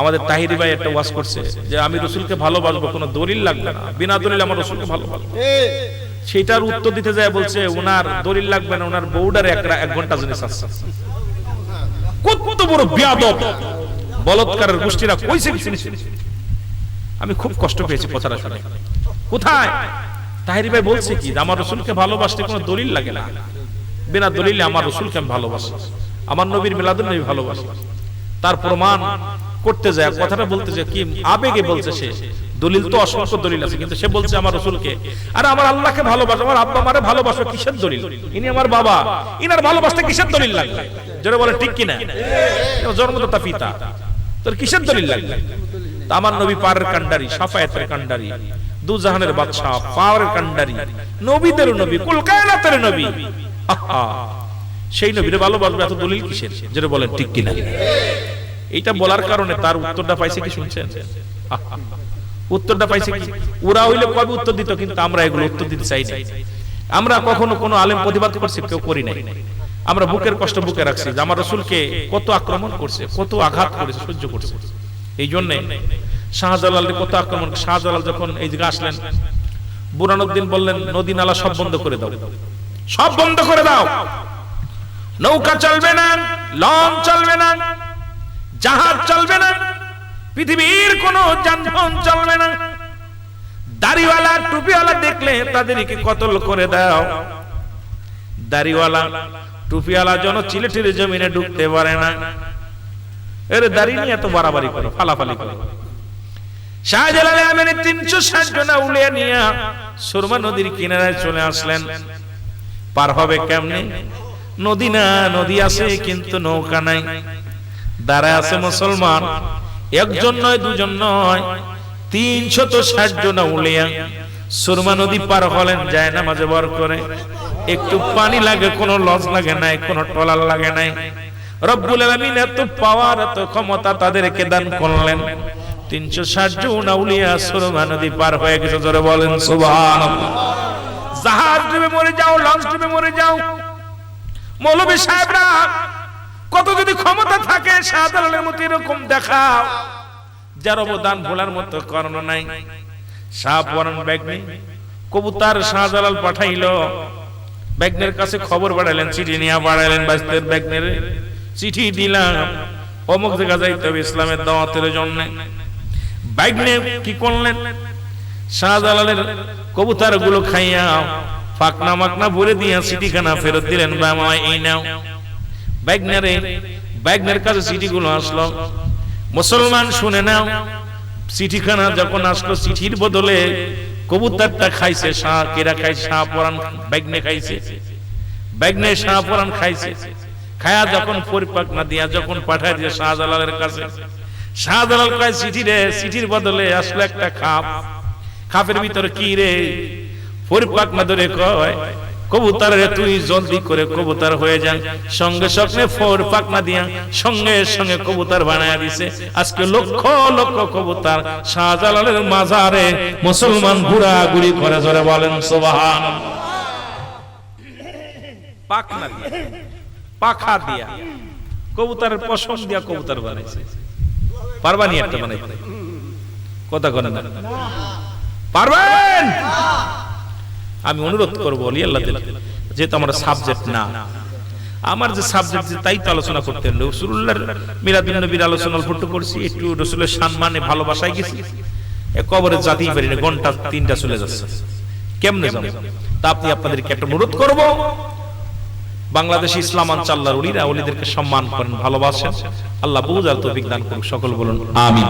আমাদের তাহিরি ভাই একটা ওয়াজ করছে যে, আমি রসুলকে ভালোবাসবো, কোনো দলিল লাগবে না। বিনা দলিল আমার রসুলকে ভালোবাসবো সেটার উত্তর দিতে যায় বলছে, ওনার দলিল লাগবে না, ওনার বউডার এক এক ঘণ্টা জিনিস আসছে কত বড় বিয়াদব! বলৎকারের গোষ্ঠীরা কইছে? আমি খুব কষ্ট পেয়েছি কথাটা শুনে। কোথায়? তাহিরি ভাই বলছে কি যে আমার রসুলকে ভালোবাসতে কোনো দলিল লাগে না। বিনা দলিলে আমার রসুলকে আমি ভালোবাসি। আমার নবীর মিলাদুল নবী ভালোবাসি। তার প্রমাণ করতে যায় কথাটা বলতে যায় কি আবেগে বলছে সে। দলিল তো অসংখ্য দলিল আছে কিন্তু সে বলছে আমার রসুলকে আর আমার আল্লাহকে ভালোবাসো আমার আব্বা মারে ভালোবাসো কিসের দলিল? ইনি আমার বাবা। ইনার ভালোবাসতে কিসের দলিল লাগবে? যারা বলে ঠিক কিনা? জন্মদাতা পিতা। তোর কিসের দলিল লাগবে? আমার নবী পারের কান্ডারি সাফায়াতের কান্ডারি দু জাহানের বাদশাহ পাওয়ারের কান্ডারি নবীদের নবী কুল কায়নাতের নবী। আহা সেই নবীরে ভালোবাসবে এত দলিল কিসের? যেটা বলেন ঠিক কিনা? এইটা বলার কারণে তার উত্তরটা পাইছে কি শুনছেন? উত্তরটা পাইছে কি? ওরা হইলে কবে উত্তর দিত? কিন্তু আমরা এগুলো উত্তর দিতে চাই না আমরা কখনো কোনো আলেম প্রতিবাদ করছি কেউ করি নাই। আমরা বুকের কষ্ট বুকে রাখছি যে আমার রসুলকে কত আক্রমণ করছে কত আঘাত করেছে সহ্য করছে। এই জন্য শাহজালাল কত আক্রমণ শাহজালাল যখন এই দিকে আসলেন বুরানুদ্দিন বললেন নদী নালা সব বন্ধ করে দাও। সব বন্ধ করে দাও। নৌকা চলবে না লঞ্চ চলবে চলবে না পৃথিবীর কোন যানবাহন চলবে না। দাড়িওয়ালা, টুপিওয়ালা দেখলে তাদেরকে কতল করে দাও। দাড়িওয়ালা, টুপিওয়ালা যেন চিলে চিলেটির জমিনে ঢুকতে পারে না। এর দাড়ি নিয়ে এত বাড়াবাড়ি করো, ফালাফালি করো। শাহজালাল আমির তিনশো ষাট জন উলিয়া নিয়ে সুরমা নদীর কিনারায় চলে আসলেন। পার হবে কেমনে? নদী না, নদী আছে কিন্তু নৌকা নাই। দাঁড়ায় আছে মুসলমান। একজন নয়, দুজন নয়, তিনশত ষাট জন উলিয়া সুরমা নদী পার হলেন, যায় না মাঝে বর করে। একটু পানি লাগে, কোনো লজ লাগে নাই, কোনো টলার লাগে নাই। রব্বুল আলামিন এত পাওয়ার, এত ক্ষমতা তাদেরকে দান করলেন। তিনশো ষাট জন আউলিয়া সুরমা নদী পার হয়ে গেছে, জোরে বলেন জাহাজ ডুবে মরে যাও লঞ্চ ডুবে মরে যাও। মৌলবী সাহেবরা কত যদি ক্ষমতা থাকে শাহজালালের মতো এরকম দেখাও। যার অবদান ভোলার মতো কারণ নাই। শাহ পরান ব্যাগনি কবুতার শাহজালাল পাঠাইলো। ব্যাগনের কাছে খবর বাড়াইলেন, চিঠি নিয়ে বাড়াইলেন বাস্তের ব্যাগনের চিঠি দিলাম, অমুক জায়গা যাইতে হবে ইসলামের দাওয়াতের জন্য। ব্যাগনে কি করলেন? শাহজালালের কবুতরগুলো খাইয়া ফাকনা মাকনা ভরে দিয়া চিঠিখানা ফেরত দিলেন বা এই নাও। ব্যাগনারে ব্যাগনের কাছে চিঠিগুলো আসলো। মুসলমান শুনে নাও, চিঠিখানা যখন আসলো, চিঠির বদলে কবুতরটা খাইছে, শাহ কেরা খাইছে, শাহ পরান ব্যাগনে খাইছে। ব্যাগনে শাহ পরান খাইছে। খায়া যখন পরিপাক না দিয়া, যখন পাঠায় দিয়ে শাহজালালের কাছে। শাহজালাল কয়, চিঠি রে, চিঠির বদলে আসলো একটা খাপ। খাপের ভিতরে কি রে? পরিপাক না ধরে কয় কবুতর তুই জলদি করে কবুতর হয়ে যান। সঙ্গে সঙ্গে ফোর পাকনা দিয়া সঙ্গে সঙ্গে কবুতর বানায়া দিছে। আজকে লক্ষ লক্ষ কবুতর শাহজালালের মাজারে মুসলমান ঘুরা ঘুরি করে ধরে বলেন, সুবহান। পাকনা দিয়া, পাখা দিয়া, কবুতরের পশম দিয়া কবুতর বানাইছে। পারবানি একটা বানাইতে? কথা করেন না। পারবেন? আমি অনুরোধ করব যেহেতু আমার সাবজেক্ট না। আমার যে সাবজেক্ট তাই তো আলোচনা করতেন রসুল্লাহর মিরাদুল নবীর আলোচনা অল্প করছি, একটু রসুলের সম্মানে ভালোবাসায় গেছি। কবরে জাতেই পারি না, ঘণ্টা তিনটা চলে যাচ্ছে। কেমনে যাব? তা আপনি আপনাদেরকে একটা অনুরোধ করব। বাংলাদেশ ইসলাম আনচাল্লার উলিরা উলিদেরকে সম্মান করেন, ভালোবাসেন। আল্লাহ বুঝ আর তৌফিক দান করুক, সকল বলুন, আমিন।